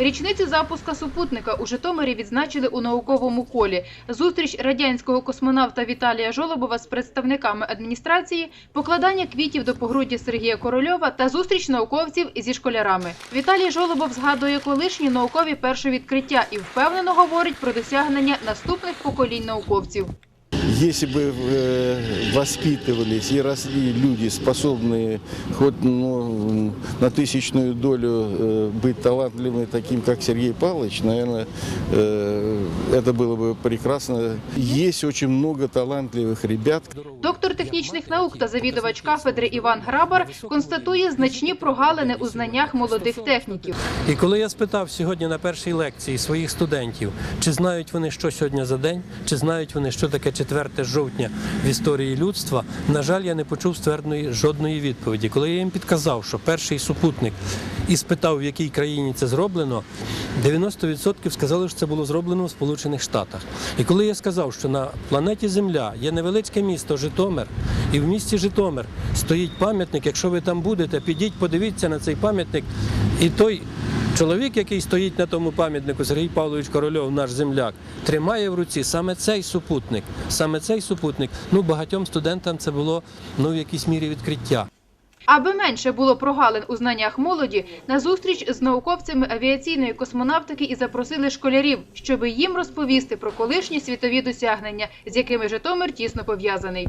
Річницю запуска супутника у Житомирі відзначили у науковому колі. Зустріч радянського космонавта Віталія Жолобова з представниками адміністрації, покладання квітів до погруддя Сергія Корольова та зустріч науковців зі школярами. Віталій Жолобов згадує колишні наукові першовідкриття і впевнено говорить про досягнення наступних поколінь науковців Если бы э, воспитывались и росли люди, способные хоть ну, на тысячную долю э, быть талантливыми, таким как Сергей Павлович, наверное, э, это было бы прекрасно. Есть очень много талантливых ребят, Доктор технічних наук та завідувач кафедри Іван Грабар констатує значні прогалини у знаннях молодих техніків. І коли я спитав сьогодні на першій лекції своїх студентів, чи знають вони, що сьогодні за день, чи знають вони, що таке 4 жовтня в історії людства, на жаль, я не почув ствердної жодної відповіді. Коли я їм підказав, що перший супутник і спитав, в якій країні це зроблено, 90% сказали, що це було зроблено в Сполучених Штатах. І коли я сказав, що на планеті Земля є невеличке місто Житомир, і в місті Житомир стоїть пам'ятник, якщо ви там будете, підіть, подивіться на цей пам'ятник, і той Чоловік, який стоїть на тому пам'ятнику, Сергій Павлович Корольов, наш земляк, тримає в руці саме цей супутник. Саме цей супутник. Ну багатьом студентам це було ну в якійсь мірі відкриття. Аби менше було прогалин у знаннях молоді, на зустріч з науковцями авіаційної космонавтики і запросили школярів, щоби їм розповісти про колишні світові досягнення, з якими Житомир тісно пов'язаний.